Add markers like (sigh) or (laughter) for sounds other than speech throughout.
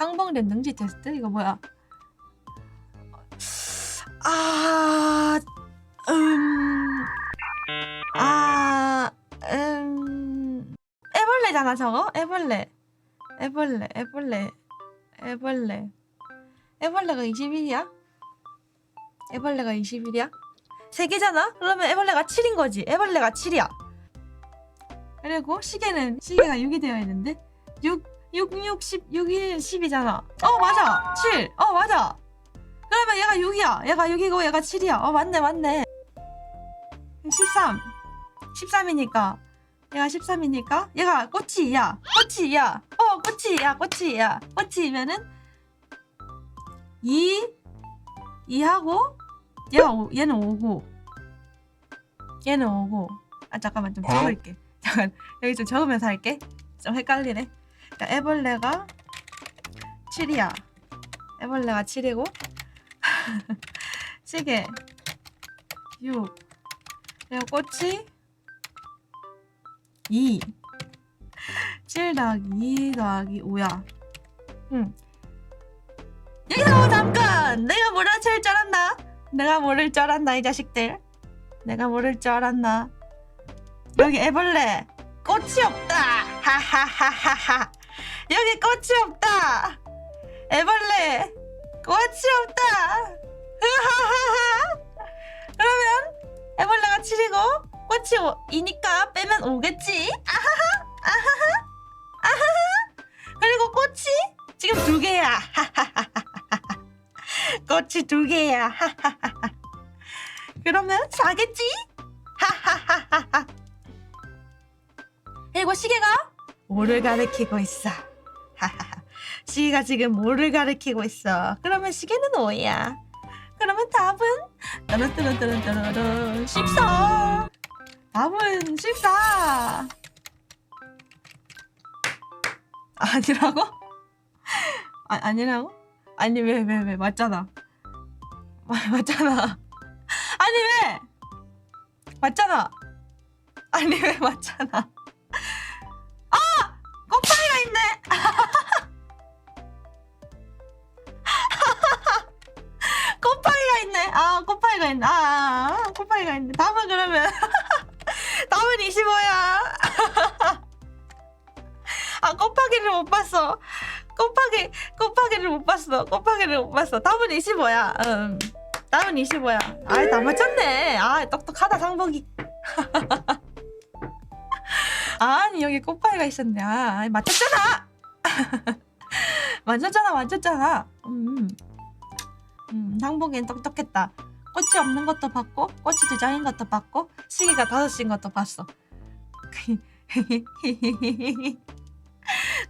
상봉된 능지 테스트 이거 뭐야? 아, 음, 아, 음, 애벌레잖아 저거? 애벌레, 애벌레, 애벌레, 애벌레, 애벌레가 21이야? 애벌레가 21이야? 세 개잖아? 그러면 애벌레가 7인 거지. 애벌레가 7이야. 그리고 시계는 시계가 6이 되어 있는데 6 6 6 10 6이 10이잖아. 어 맞아. 7. 어 맞아. 그러면 얘가 6이야. 얘가 6이고 얘가 7이야. 어 맞네 맞네. 13. 13이니까 얘가 13이니까 얘가 꽃이 2야. 꽃이 2야. 어 꽃이 2야. 꽃이 2야. 꽃이 2면은 2 2하고 얘가 오, 얘는 5고 얘는 5고 아 잠깐만 좀 어? 적을게 잠깐 여기 좀 적으면서 할게 좀 헷갈리네 그러니까 애벌레가 7이야. 애벌레가 7이고 시계 6 그리고 꽃이. 2 7 더하기 2 더하기 5야. 응 여기서 잠깐! 내가 뭘 맞힐 줄 알았나? 내가 모를 줄 알았나 이 자식들? 내가 모를 줄 알았나? 여기 애벌레 꽃이 없다! 하하하하하 여기 꽃이 없다. 애벌레 꽃이 없다. 으하하하. 그러면 애벌레가 7이고 꽃이 2니까 빼면 5겠지? 아하하 아하하 아하하. 그리고 꽃이 지금 두 개야. 하하하하 꽃이 두 개야. 하하하하. 그러면 4겠지? 하하하하하. 그리고 시계가 뭐를 가리키고 있어 시계가 지금 뭐를 가리키고 있어? 그러면 시계는 5야? 그러면 답은? 따르따르따르따르 14 답은 14 아니라고? 아, 아니라고? 아니 왜 왜 왜? 맞잖아. 마- 맞잖아. 아니 왜? 맞잖아. 아니 왜 맞잖아 아 아 꽃파이가 있네. 아, 아, 아 꽃파이가 있네. 답은 그러면 (laughs) 답은 25야. (laughs) 아 꽃파기를 못 봤어. 꽃파기 꽃파기를 못 봤어. 꽃파기를 못 봤어. 답은 25야. 음. 답은 25야. 아이 다 맞췄네. 아 똑똑하다 상복이. (laughs) 아니 여기 꽃파이가 있었네. 아 맞췄잖아. 맞췄잖아 맞췄잖아. 음. 음 상복이는 똑똑했다 꽃이 없는 것도 봤고 꽃이 두 장인 것도 봤고 시계가 다섯 시인 것도 봤어 (laughs)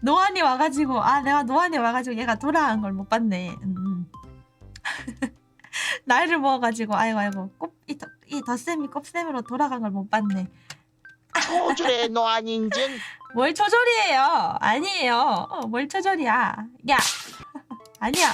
노안이 와가지고 아 내가 노안이 와가지고 얘가 돌아간 걸 못 봤네. 음. (laughs) 나이를 먹어가지고 아이고 아이고 꼽이 이 덧셈이 꼽셈으로 돌아간 걸 못 봤네. 초절의 노안 인증 뭘 초절이에요? 아니에요. 어, 뭘 초절이야? 야 (laughs) 아니야.